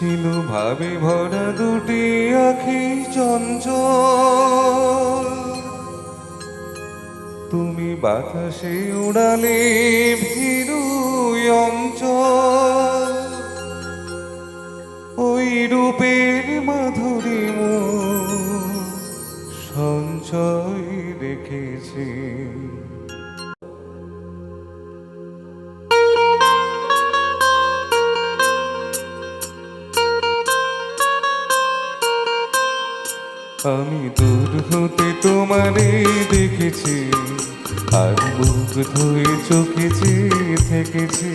ছিল ভাবে ভরা দুটি আখি চঞ্চল। তুমি বাতাসে উড়ালে ভীরু অঞ্চল। ওই রূপের মাধুরী সঞ্চয় রেখেছি। আমি দূর হতে তোমারে দেখেছি, আর মুখ ধুয়ে চোখে চেয়ে থেকেছি।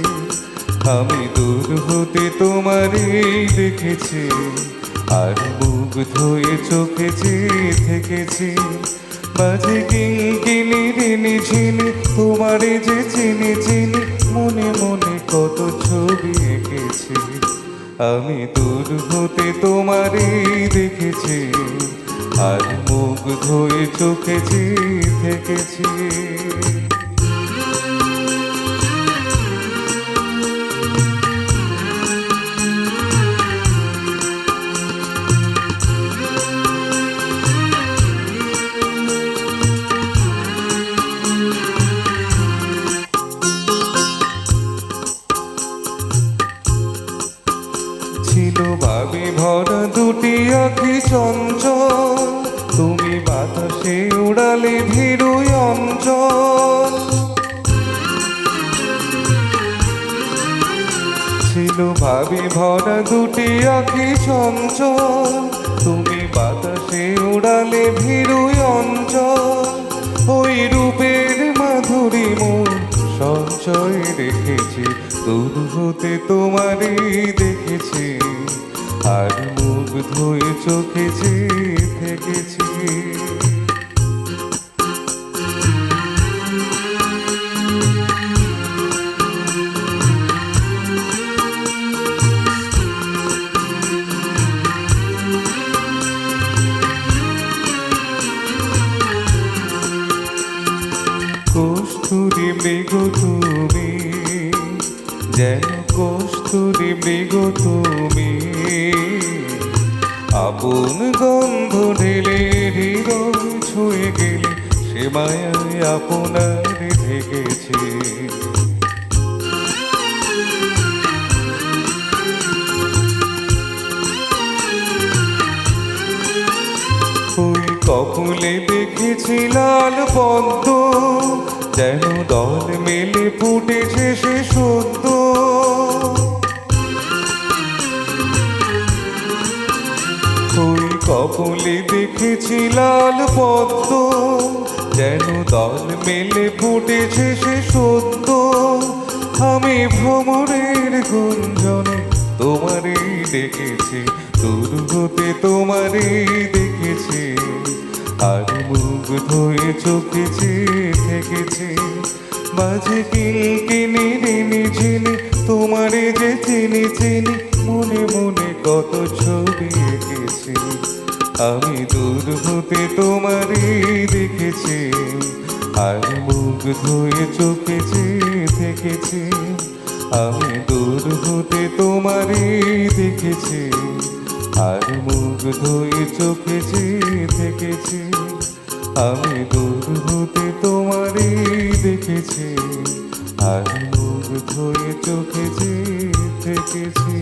আমি দূর হতে তোমারে দেখেছি, আর মুখ ধুয়ে চোখে চেয়ে থেকেছি। মাঝে কিঙ্কিনি রিনি ঝিনি, তোমারে যে চিনি চিনি, মনে মনে কত ছবি এঁকেছি। আমি দূর হতে তোমারে দেখেছি। আর মুখ ধুয়ে চেয়ে থেকেছি। ছিল ভাবে ভরা দুটি আখি চঞ্চল উড়ালে ভীরু অঞ্চল। ছিল ভাবি ভরা দুটি আখি চঞ্চল। তুমি বাতাসে উড়ালে ভীরু অঞ্চল। ওই রূপের মাধুরী মন সঞ্চয় রেখেছি দূর হতে তোমারই দেখেছি। আর মুখ ধুয়ে চোখেছি থেকেছি। মৃগ তুমি, যেন কস্তুরি মৃগ তুমি। আপন গন্ধ হৃদয় ছুঁয়ে গেলে সে মায়ায় আপনার ঢেকেছে। দেখেছি লাল পদ্ম যেন ফুটেছে সে সদ্য ওই কপুলে দেখেছি লাল পদ্ম, যেন দল মেলে ফুটেছে সে সত্য আমি ভ্রমণের গুঞ্জনে তোমারই দেখেছি, দূর হতে তোমারই দেখেছি। আর মুখ ধুয়ে চোখে চেয়ে থেকেছি মাঝে কিনকিনি, রিনি ঝিনি, তোমারে যে চিনি চিনি, মনে মনে কত ছবি এঁকেছি। আমি দূর হতে তোমারে দেখেছি, আর মুখ ধুয়ে চোখে থেকেছি। আমি দূর হতে তোমারই দেখেছি, আর মুখ ধুয়ে চোখে থেকেছি। আমি দূর হতে তোমারই দেখেছি আমি মুখ ধরে চোখে থেকেছি।